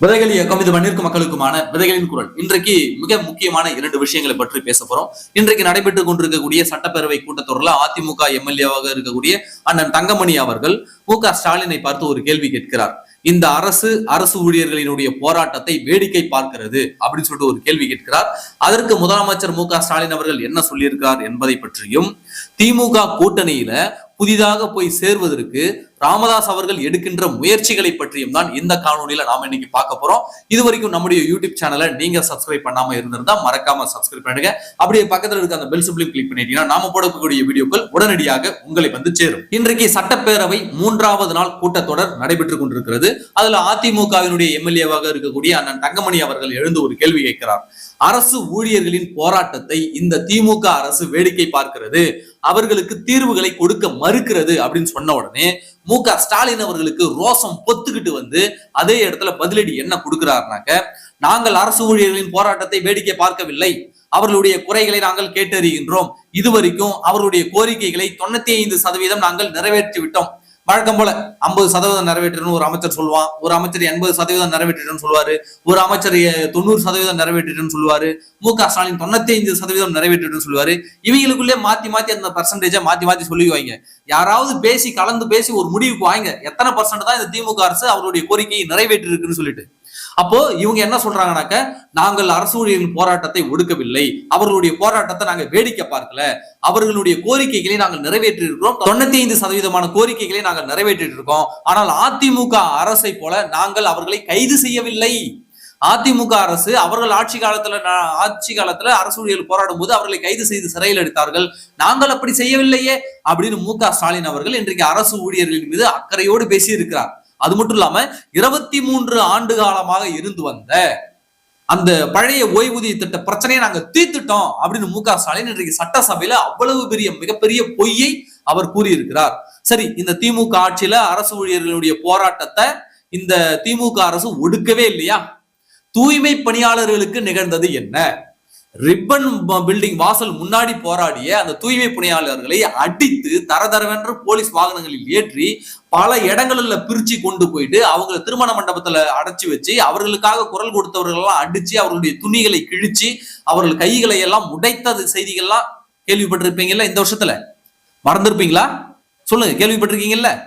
விதைகள் இயக்கம் இது மண்ணிற்கு மக்களுக்குமான விதைகளின் குரல். இன்றைக்கு மிக முக்கியமான இரண்டு விஷயங்களை பற்றி பேச போறோம். இன்றைக்கு நடைபெற்றுக் கொண்டிருக்கக்கூடிய சட்டப்பேரவை கூட்டத்தொடரில் அதிமுக எம்எல்ஏவாக இருக்கக்கூடிய அண்ணன் தங்கமணி அவர்கள் மு க ஸ்டாலினை பார்த்து ஒரு கேள்வி கேட்கிறார். இந்த அரசு அரசு ஊழியர்களினுடைய போராட்டத்தை வேடிக்கை பார்க்கிறது அப்படின்னு சொல்லிட்டு ஒரு கேள்வி கேட்கிறார். அதற்கு முதலமைச்சர் மு க ஸ்டாலின் அவர்கள் என்ன சொல்லியிருக்கிறார் என்பதை பற்றியும் திமுக கூட்டணியில புதிதாக போய் சேர்வதற்கு ராமதாஸ் அவர்கள் எடுக்கின்ற முயற்சிகளை பற்றியும் தான் இந்த காணொலியில நாம இன்னைக்கு பார்க்க போறோம். இது வரைக்கும் நம்முடைய யூடியூப் சேனலை நீங்க சப்ஸ்கிரைப் பண்ணாம இருந்திருந்தா மறக்காம சப்ஸ்கிரைப் பண்ணுங்க அப்படியே பக்கத்துல இருக்க அந்த பெல் சிம்பிளையும் கிளிக் பண்ணிட்டீங்கன்னா நாம போடக்கூடிய வீடியோக்கள் உடனடியாக உங்களை வந்து சேரும். இன்றைக்கு சட்டப்பேரவை மூன்றாவது நாள் கூட்டத்தொடர் நடைபெற்றுக் கொண்டிருக்கிறது. அதுல அதிமுகவினுடைய எம்எல்ஏவாக இருக்கக்கூடிய அண்ணன் தங்கமணி அவர்கள் எழுந்து ஒரு கேள்வி கேட்கிறார். அரசு ஊழியர்களின் போராட்டத்தை இந்த திமுக அரசு வேடிக்கை பார்க்கிறது. அவர்களுக்கு தீர்வுகளை கொடுக்க மறுக்கிறது அப்படின்னு சொன்ன உடனே மு க ஸ்டாலின் அவர்களுக்கு ரோசம் பொத்துக்கிட்டு வந்து அதே இடத்துல பதிலடி என்ன கொடுக்கிறாருனாக்க நாங்கள் அரசு ஊழியர்களின் போராட்டத்தை வேடிக்கை பார்க்கவில்லை. அவர்களுடைய குறைகளை நாங்கள் கேட்டறிகின்றோம். இதுவரைக்கும் அவர்களுடைய கோரிக்கைகளை தொண்ணூத்தி ஐந்து சதவீதம் நாங்கள் நிறைவேற்றி விட்டோம் வழக்கம் போல ஐம்பது சதவீதம் நிறைவேற்றணும் ஒரு அமைச்சர் சொல்லுவான். ஒரு அமைச்சர் எண்பது சதவீதம் நிறைவேற்றிட்டுன்னு சொல்லுவாரு. ஒரு அமைச்சர் தொண்ணூறு சதவீதம் நிறைவேற்றிட்டுன்னு சொல்லுவாரு. மு க ஸ்டாலின் தொண்ணூத்தி ஐந்து சதவீதம் நிறைவேற்றிட்டுன்னு சொல்லுவாரு. இவங்களுக்குள்ளே மாத்தி மாத்தி அந்த பர்சன்டேஜை மாத்தி மாத்தி சொல்லிக்குவாங்க யாராவது பேசி கலந்து பேசி ஒரு முடிவுக்கு வாங்க. எத்தனை பர்சன்ட் தான் இந்த திமுக அரசு அவருடைய கோரிக்கையை நிறைவேற்றிருக்குன்னு சொல்லிட்டு. அப்போ இவங்க என்ன சொல்றாங்கனாக்க நாங்கள் அரசு ஊழியர்களின் போராட்டத்தை ஒடுக்கவில்லை. அவர்களுடைய போராட்டத்தை நாங்க வேடிக்கை பார்க்கல. அவர்களுடைய கோரிக்கைகளை நாங்கள் நிறைவேற்றி இருக்கிறோம் தொண்ணூத்தி ஐந்து சதவீதமான கோரிக்கைகளை நாங்கள் நிறைவேற்றிட்டு இருக்கோம் ஆனால் அதிமுக அரசை போல நாங்கள் அவர்களை கைது செய்யவில்லை. அதிமுக அரசு அவர்கள் ஆட்சி காலத்துல ஆட்சி காலத்துல அரசு ஊழியர்கள் போராடும் போது அவர்களை கைது செய்து சிறையில் எடுத்தார்கள். நாங்கள் அப்படி செய்யவில்லையே அப்படின்னு மு க ஸ்டாலின் அவர்கள் இன்றைக்கு அரசு ஊழியர்களின் மீது அக்கறையோடு பேசியிருக்கிறார். அது மட்டும் இல்லாம இருபத்தி மூன்று ஆண்டு காலமாக இருந்து வந்த அந்த பழைய ஓய்வூதிய திட்ட பிரச்சனையை நாங்க தீர்த்துட்டோம் அப்படின்னு மு க ஸ்டாலின் இன்றைக்கு சட்டசபையில அவ்வளவு பெரிய மிகப்பெரிய பொய்யை அவர் கூறியிருக்கிறார். சரி இந்த திமுக ஆட்சியில அரசு ஊழியர்களுடைய போராட்டத்தை இந்த திமுக அரசு ஒடுக்கவே இல்லையா? தூய்மை பணியாளர்களுக்கு நிகழ்ந்தது என்ன? ரிப்பன் பில்டிங் வாசல் முன்னாடி போராடிய அந்த தூய்மை பணியாளர்களை அடித்து தரதரவென்று போலீஸ் வாகனங்களில் ஏற்றி பல இடங்களில் பிரிச்சு கொண்டு போயிட்டு அவங்களை திருமண மண்டபத்துல அடைச்சு வச்சு அவர்களுக்காக குரல் கொடுத்தவர்கள்லாம் அடிச்சு அவர்களுடைய துணிகளை கிழிச்சு அவர்கள் கைகளை எல்லாம் உடைத்தது செய்திகள்லாம் கேள்விப்பட்டிருப்பீங்கல்ல இந்த வருஷத்துல? மறந்துருப்பீங்களா? சொல்லுங்க கேள்விப்பட்டிருக்கீங்கல்ல?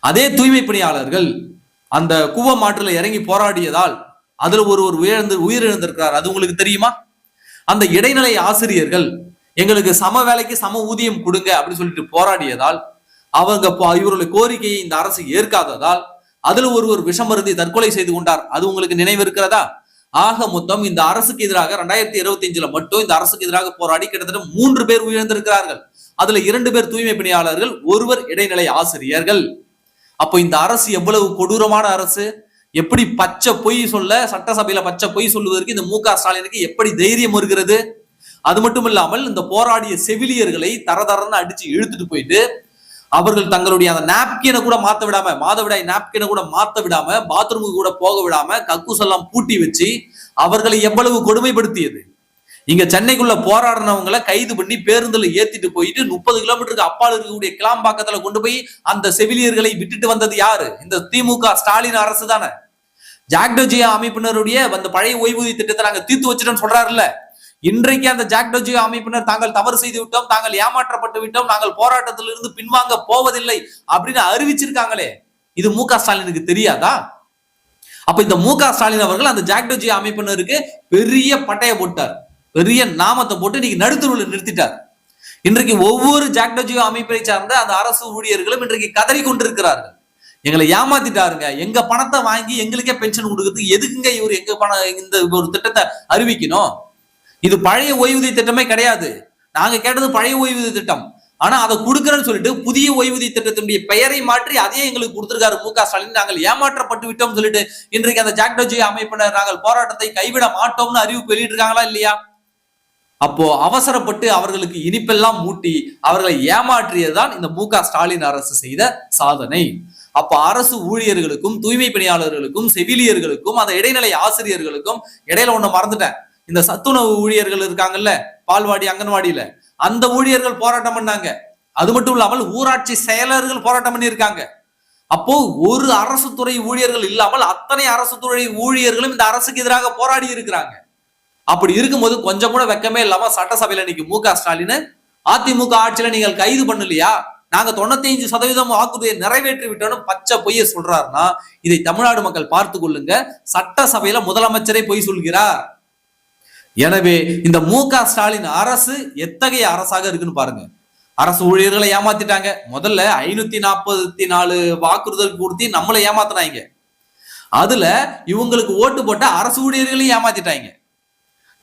அதே தூய்மை பணியாளர்கள் அந்த கூவமாற்றுல இறங்கி போராடியதால் அதுல ஒருவர் உயிரிழந்து உயிரிழந்திருக்கிறார். அது உங்களுக்கு தெரியுமா? அந்த இடைநிலை ஆசிரியர்கள் எங்களுக்கு சம வேலைக்கு சம ஊதியம் கொடுங்க அப்படின்னு சொல்லிட்டு போராடியதால் அவங்க இவருடைய இவர்களுடைய கோரிக்கையை இந்த அரசு ஏற்காததால் அதுல ஒருவர் விஷமருந்தி தற்கொலை செய்து கொண்டார். அது உங்களுக்கு நினைவு இருக்கிறதா? ஆக மொத்தம் இந்த அரசுக்கு எதிராக ரெண்டாயிரத்தி இருபத்தி அஞ்சுல மட்டும் இந்த அரசுக்கு எதிராக போராடி கிட்டத்தட்ட மூன்று பேர் உயர்ந்திருக்கிறார்கள் அதுல இரண்டு பேர் தூய்மை பணியாளர்கள் ஒருவர் இடைநிலை ஆசிரியர்கள். அப்போ இந்த அரசு எவ்வளவு கொடூரமான அரசு? எப்படி பச்சை பொய் சொல்ல சட்டசபையில பச்சை பொய் சொல்லுவதற்கு இந்த மு க ஸ்டாலினுக்கு எப்படி தைரியம் வருகிறது? அது மட்டும் இல்லாமல் இந்த போராடிய செவிலியர்களை தரதரன்னு அடிச்சு இழுத்துட்டு போயிட்டு அவர்கள் தங்களுடைய அந்த நாப்கினை கூட மாத்த விடாம மாதவிடாய் நாப்கினை கூட மாத்த விடாம பாத்ரூமுக்கு கூட போக விடாம கக்கூஸ் எல்லாம் பூட்டி வச்சு அவர்களை எவ்வளவு கொடுமைப்படுத்தியது? இங்க சென்னைக்குள்ள போராடினவங்களை கைது பண்ணி பேருந்துல ஏத்திட்டு போயிட்டு முப்பது கிலோமீட்டருக்கு அப்பால் இருக்கக்கூடிய கிளாம்பாக்கத்துல கொண்டு போய் அந்த செவிலியர்களை விட்டுட்டு வந்தது யாரு? இந்த திமுக ஸ்டாலின் அரசு தானே. ஜாக்டோஜியா அமைப்பினருடைய அந்த பழைய ஓய்வூதிய திட்டத்தை நாங்க தீர்த்து வச்சிட்டோம்னு சொல்றாருல்ல. இன்றைக்கு அந்த ஜாக்டோஜியா அமைப்பினர் தாங்கள் தவறு செய்து விட்டோம் தாங்கள் ஏமாற்றப்பட்டு விட்டோம் நாங்கள் போராட்டத்திலிருந்து பின்வாங்க போவதில்லை அப்படின்னு அறிவிச்சிருக்காங்களே. இது மு க ஸ்டாலினுக்கு தெரியாதா? அப்ப இந்த மு க ஸ்டாலின் அவர்கள் அந்த ஜாக்டோஜியா அமைப்பினருக்கு பெரிய பட்டைய போட்டார். பெரிய நாமத்தை போட்டு இன்னைக்கு நடுத்தருவில் நிறுத்திட்டார். இன்றைக்கு ஒவ்வொரு ஜாக்டோஜியோ அமைப்பை சார்ந்த அந்த அரசு ஊழியர்களும் இன்றைக்கு கதறி கொண்டிருக்கிறார்கள். எங்களை ஏமாத்திட்டாருங்க. எங்க பணத்தை வாங்கி எங்களுக்கே பென்ஷன் கொடுக்கறதுக்கு எதுக்குங்க இவர் எங்க பணம் இந்த ஒரு திட்டத்தை அறிவிக்கணும்? இது பழைய ஓய்வூதிய திட்டமே கிடையாது. நாங்க கேட்டது பழைய ஓய்வூதிய திட்டம். ஆனா அதை கொடுக்குறேன்னு சொல்லிட்டு புதிய ஓய்வூதிய திட்டத்தினுடைய பெயரை மாற்றி அதையே எங்களுக்கு கொடுத்திருக்காரு மு க ஸ்டாலின். நாங்கள் ஏமாற்றப்பட்டு விட்டோம் சொல்லிட்டு இன்றைக்கு அந்த ஜாக்டோஜி அமைப்பினர் நாங்கள் போராட்டத்தை கைவிட மாட்டோம்னு அறிவிப்பு வெளியிட்டிருக்காங்களா இல்லையா? அப்போ அவசரப்பட்டு அவர்களுக்கு இனிப்பெல்லாம் மூட்டி அவர்களை ஏமாற்றியதுதான் இந்த மு ஸ்டாலின் அரசு செய்த சாதனை. அப்ப அரசு ஊழியர்களுக்கும் தூய்மை பணியாளர்களுக்கும் செவிலியர்களுக்கும் அந்த இடைநிலை ஆசிரியர்களுக்கும் இடையில ஒண்ணு மறந்துட்டேன். இந்த சத்துணவு ஊழியர்கள் இருக்காங்கல்ல பால்வாடி அங்கன்வாடியில அந்த ஊழியர்கள் போராட்டம் பண்ணாங்க. அது மட்டும் இல்லாமல் ஊராட்சி செயலர்கள் போராட்டம் பண்ணியிருக்காங்க. அப்போ ஒரு அரசு துறை ஊழியர்கள் இல்லாமல் அத்தனை அரசு துறை ஊழியர்களும் இந்த அரசுக்கு எதிராக போராடி இருக்கிறாங்க. அப்படி இருக்கும்போது கொஞ்சம் கூட வெக்கமே இல்லாம சட்டசபையில இன்னைக்கு மு க ஸ்டாலின் அதிமுக ஆட்சியில நீங்கள் கைது பண்ணலையா? நாங்க தொண்ணூத்தி அஞ்சு சதவீதம் வாக்குறுதியை நிறைவேற்றி விட்டோம் பச்சை பொய்ய சொல்றாருன்னா இதை தமிழ்நாடு மக்கள் பார்த்து கொள்ளுங்க. சட்டசபையில முதலமைச்சரே பொய் சொல்கிறார். எனவே இந்த மு க ஸ்டாலின் அரசு எத்தகைய அரசாக இருக்குன்னு பாருங்க. அரசு ஊழியர்களை ஏமாத்திட்டாங்க. முதல்ல ஐநூத்தி நாற்பத்தி நாலு வாக்குறுதல் கொடுத்து நம்மளை ஏமாத்தினாங்க. அதுல இவங்களுக்கு ஓட்டு போட்ட அரசு ஊழியர்களையும் ஏமாத்திட்டாங்க.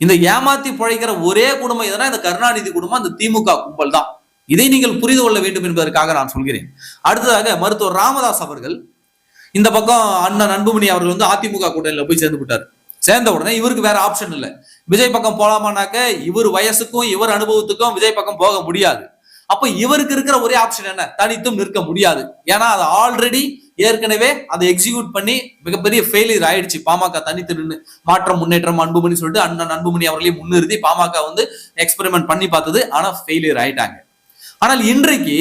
இந்த ஏமாத்தி பிழைக்கிற ஒரே குடும்பம் எதனா இந்த கருணாநிதி குடும்பம் அந்த திமுக கும்பல் தான். இதை நீங்கள் புரிந்து கொள்ள வேண்டும் என்பதற்காக நான் சொல்கிறேன். அடுத்ததாக மருத்துவர் ராமதாஸ் அவர்கள் இந்த பக்கம் அண்ணன் அன்புமணி அவர்கள் வந்து அதிமுக கூட்டணியில போய் சேர்ந்து விட்டார். சேர்ந்த உடனே இவருக்கு வேற ஆப்ஷன் இல்லை. விஜய் பக்கம் போலாமானாக்க இவர் வயசுக்கும் இவர் அனுபவத்துக்கும் விஜய் பக்கம் போக முடியாது. அப்ப இவருக்கு இருக்கிற ஒரே ஆப்ஷன் என்ன? தனித்தும் நிற்க முடியாது. ஏன்னா அது ஆல்ரெடி ஏற்கனவே அதை எக்ஸிக்யூட் பண்ணி மிகப்பெரிய ஃபெயிலியர் ஆயிடுச்சு. பாமக தனித்து நின்று மாற்றம் முன்னேற்றம் அன்புமணி சொல்லிட்டு அண்ணன் அன்புமணி அவர்களையும் முன்னிறுத்தி பாமக வந்து எக்ஸ்பெரிமெண்ட் பண்ணி பார்த்தது. ஆனா ஃபெயிலியர் ஆயிட்டாங்க. ஆனால் இன்றைக்கு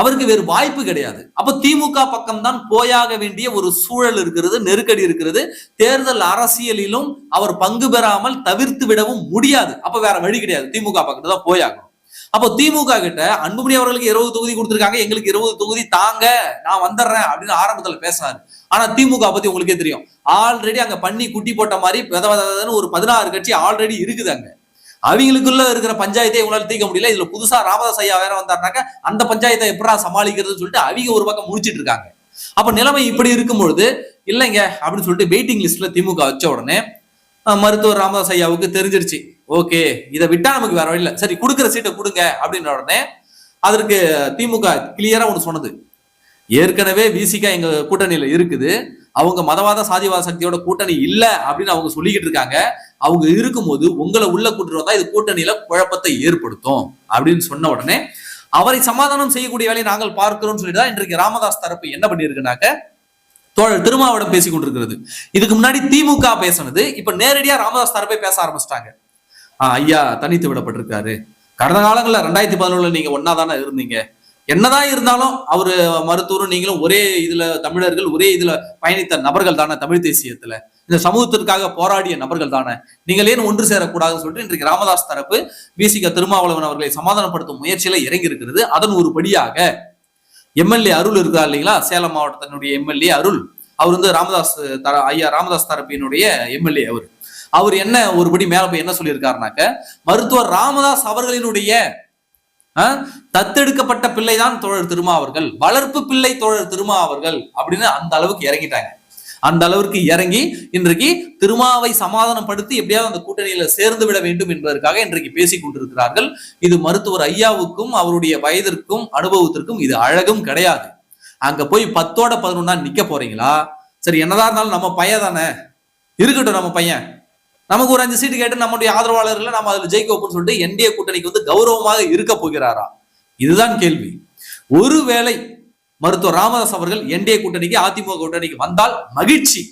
அவருக்கு வேறு வாய்ப்பு கிடையாது. அப்ப திமுக பக்கம் தான் போயாக வேண்டிய ஒரு சூழல் இருக்கிறது நெருக்கடி இருக்கிறது. தேர்தல் அரசியலிலும் அவர் பங்கு பெறாமல் தவிர்த்து விடவும் முடியாது. அப்ப வேற வழி கிடையாது. திமுக பக்கத்துல தான் போயாகணும் அப்போ திமுக கிட்ட அன்புமணி அவர்களுக்கு இருபது தொகுதி கொடுத்துருக்காங்க எங்களுக்கு இருபது தொகுதி தாங்க நான் வந்துடுறேன் அப்படின்னு ஆரம்பத்துல பேசினாரு ஆனா திமுக பத்தி உங்களுக்கே தெரியும். ஆல்ரெடி அங்க பண்ணி குட்டி போட்ட மாதிரி வித விதன்னு ஒரு பதினாறு கட்சி ஆல்ரெடி இருக்குது அங்க. அவங்களுக்குள்ள இருக்கிற பஞ்சாயத்தை இவங்களால தீர்க்க முடியல. இதுல புதுசா ராமதாஸ் ஐயா வேற வந்தாருனாக்க அந்த பஞ்சாயத்தை எப்படா சமாளிக்கிறதுன்னு சொல்லிட்டு அவங்க ஒரு பக்கம் முடிச்சிட்டு இருக்காங்க. அப்ப நிலைமை இப்படி இருக்கும் பொழுது இல்லைங்க அப்படின்னு சொல்லிட்டு வெயிட்டிங் லிஸ்ட்ல திமுக வச்ச உடனே மருத்துவர் ராமதாஸ் ஐயாவுக்கு தெரிஞ்சிருச்சு. ஓகே இதை விட்டா நமக்கு வேற வழி சரி கொடுக்குற சீட்டை கொடுங்க அப்படின்ற உடனே அதற்கு திமுக கிளியரா ஒன்று சொன்னது. ஏற்கனவே விசிகா எங்க கூட்டணியில இருக்குது. அவங்க மதவாத சாதிவாத சக்தியோட கூட்டணி இல்ல அப்படின்னு அவங்க சொல்லிக்கிட்டு இருக்காங்க. அவங்க இருக்கும்போது உங்களை உள்ள கூட்டிட்டு வந்தா இது கூட்டணியில குழப்பத்தை ஏற்படுத்தும் அப்படின்னு சொன்ன உடனே அவரை சமாதானம் செய்யக்கூடிய வேலையை நாங்கள் பார்க்கிறோம்னு சொல்லிட்டு தான் இன்றைக்கு ராமதாஸ் தரப்பு என்ன பண்ணியிருக்குனாக்க தோழர் திருமாவிடம் பேசிக் கொண்டிருக்கிறது. இதுக்கு முன்னாடி திமுக பேசினது இப்ப நேரடியா ராமதாஸ் தரப்பை பேச ஆரம்பிச்சிட்டாங்க. ஐயா தனித்து விடப்பட்டிருக்காரு. கடந்த காலங்களில் ரெண்டாயிரத்தி பதினொன்றில் நீங்கள் ஒன்றா தானே இருந்தீங்க. என்னதான் இருந்தாலும் அவர் மருத்துவரும் நீங்களும் ஒரே இதில் தமிழர்கள் ஒரே இதில் பயணித்த நபர்கள் தானே தமிழ் தேசியத்தில். இந்த சமூகத்திற்காக போராடிய நபர்கள் தானே. நீங்கள் ஏன் ஒன்று சேரக்கூடாதுன்னு சொல்லிட்டு இன்றைக்கு ராமதாஸ் தரப்பு விசிக திருமாவளவன் அவர்களை சமாதானப்படுத்தும் முயற்சியில இறங்கி இருக்கிறது அதன் ஒரு படியாக எம்எல்ஏ அருள் இருக்கிறார் இல்லைங்களா? சேலம் மாவட்டத்தினுடைய எம்எல்ஏ அருள். அவர் வந்து ராமதாஸ் தர ஐயா ராமதாஸ் தரப்பினுடைய எம்எல்ஏ அவர். அவர் என்ன ஒருபடி மேல போய் என்ன சொல்லியிருக்காருனாக்க மருத்துவர் ராமதாஸ் அவர்களினுடைய தத்தெடுக்கப்பட்ட பிள்ளை தான் தோழர் திருமா அவர்கள் வளர்ப்பு பிள்ளை தோழர் திருமா அவர்கள் அப்படின்னு அந்த அளவுக்கு இறங்கிட்டாங்க. அந்த அளவிற்கு இறங்கி இன்றைக்கு திருமாவை சமாதானப்படுத்தி எப்படியாவது அந்த கூட்டணியில சேர்ந்து விட வேண்டும் என்பதற்காக இன்றைக்கு பேசிக் கொண்டிருக்கிறார்கள். இது மருத்துவர் ஐயாவுக்கும் அவருடைய வயதிற்கும் அனுபவத்திற்கும் இது அழகும் கிடையாது. அங்க போய் பத்தோட பதினொன்னா நிக்க போறீங்களா? சரி என்னதான் இருந்தாலும் நம்ம பையன் தானே? இருக்கட்டும் நம்ம பையன். நமக்கு ஒரு அஞ்சு சீட்டு கேட்டு நம்முடைய ஆதரவாளர்கள் நம்ம அதில் ஜெயிக்க வைப்போம்னு சொல்லிட்டு என்டிஏ கூட்டணிக்கு வந்து கௌரவமாக இருக்க போகிறாரா? இதுதான் கேள்வி. ஒருவேளை மருத்துவர் ராமதாஸ் அவர்கள் என்டிஏ கூட்டணிக்கு அதிமுக கூட்டணிக்கு வந்தால் மகிழ்ச்சி.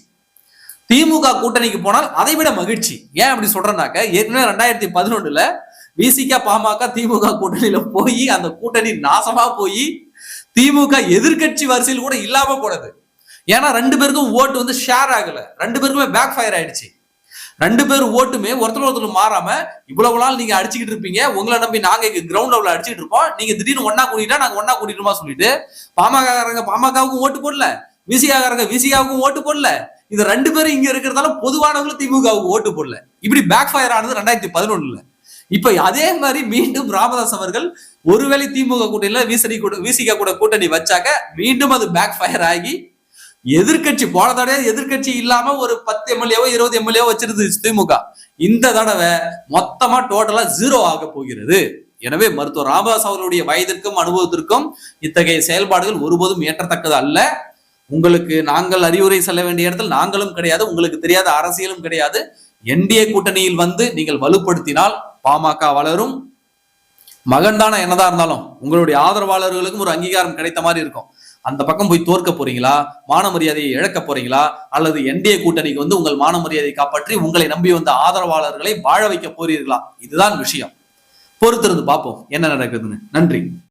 திமுக கூட்டணிக்கு போனால் அதை விட மகிழ்ச்சி. ஏன் அப்படி சொல்றேன்னாக்க ஏற்கனவே ரெண்டாயிரத்தி பதினொன்றுல விசிக பாமக திமுக கூட்டணியில போய் அந்த கூட்டணி நாசமா போய் திமுக எதிர்க்கட்சி வரிசையில் கூட இல்லாம போனது. ஏன்னா ரெண்டு பேருக்கும் ஓட்டு வந்து ஷேர் ஆகல. ரெண்டு பேருக்குமே பேக் ஃபயர் ஆயிடுச்சு. ரெண்டு பேர் ஓட்டுமே ஒருத்தர் ஒருத்தர் மாறாம இவ்வளவு நாள் நீங்க அடிச்சுக்கிட்டு இருப்பீங்க. உங்களை நம்பி நாங்க இங்க கிரவுண்ட் லெவல அடிச்சுட்டு இருப்போம் நீங்க திடீர்னு ஒன்னா கூட்டிட்டா நாங்க ஒன்னா கூட்டிட்டுமா சொல்லிட்டு பாமகக்காரங்க பாமகவுக்கும் ஓட்டு போடல. விசிகாரங்க விசிகாவுக்கும் ஓட்டு போடல. இந்த ரெண்டு பேரும் இங்க இருக்கிறதால பொதுவானவங்களும் திமுகவுக்கு ஓட்டு போடல. இப்படி பேக் ஃபயர் ஆனது ரெண்டாயிரத்தி பதினொன்னுல. இப்ப அதே மாதிரி மீண்டும் ராமதாஸ் அவர்கள் ஒருவேளை திமுக கூட்டணியில விசிறி கூட விசிகா கூட கூட்டணி வச்சாக்க மீண்டும் அது பேக் ஃபயர் ஆகி எதிர்க்கட்சி போன தடவை எதிர்க்கட்சி இல்லாம ஒரு பத்து எம்எல்ஏவோ இருபது எம்எல்ஏவோ வச்சிருந்துச்சு திமுக. இந்த தடவை மொத்தமா டோட்டலா ஜீரோ ஆக போகிறது. எனவே மருத்துவர் ராமதாஸ் அவர்களுடைய வயதிற்கும் அனுபவத்திற்கும் இத்தகைய செயல்பாடுகள் ஒருபோதும் ஏற்றத்தக்கது அல்ல. உங்களுக்கு நாங்கள் அறிவுரை செல்ல வேண்டிய இடத்தில் நாங்களும் கிடையாது உங்களுக்கு தெரியாத அரசியலும் கிடையாது. என்டிஏ கூட்டணியில் வந்து நீங்கள் வலுப்படுத்தினால் பாமக வளரும். மகன் தானே என்னதான் இருந்தாலும் உங்களுடைய ஆதரவாளர்களுக்கும் ஒரு அங்கீகாரம் கிடைத்த மாதிரி இருக்கும். அந்த பக்கம் போய் தோற்க போறீங்களா? மான மரியாதையை இழக்க போறீங்களா? அல்லது என்டிஏ கூட்டணிக்கு வந்து உங்கள் மான மரியாதையை காப்பாற்றி உங்களை நம்பி வந்த ஆதரவாளர்களை வாழ வைக்க போறீர்களா? இதுதான் விஷயம். பொறுத்திருந்து பார்ப்போம். என்ன நடக்குதுன்னு. நன்றி.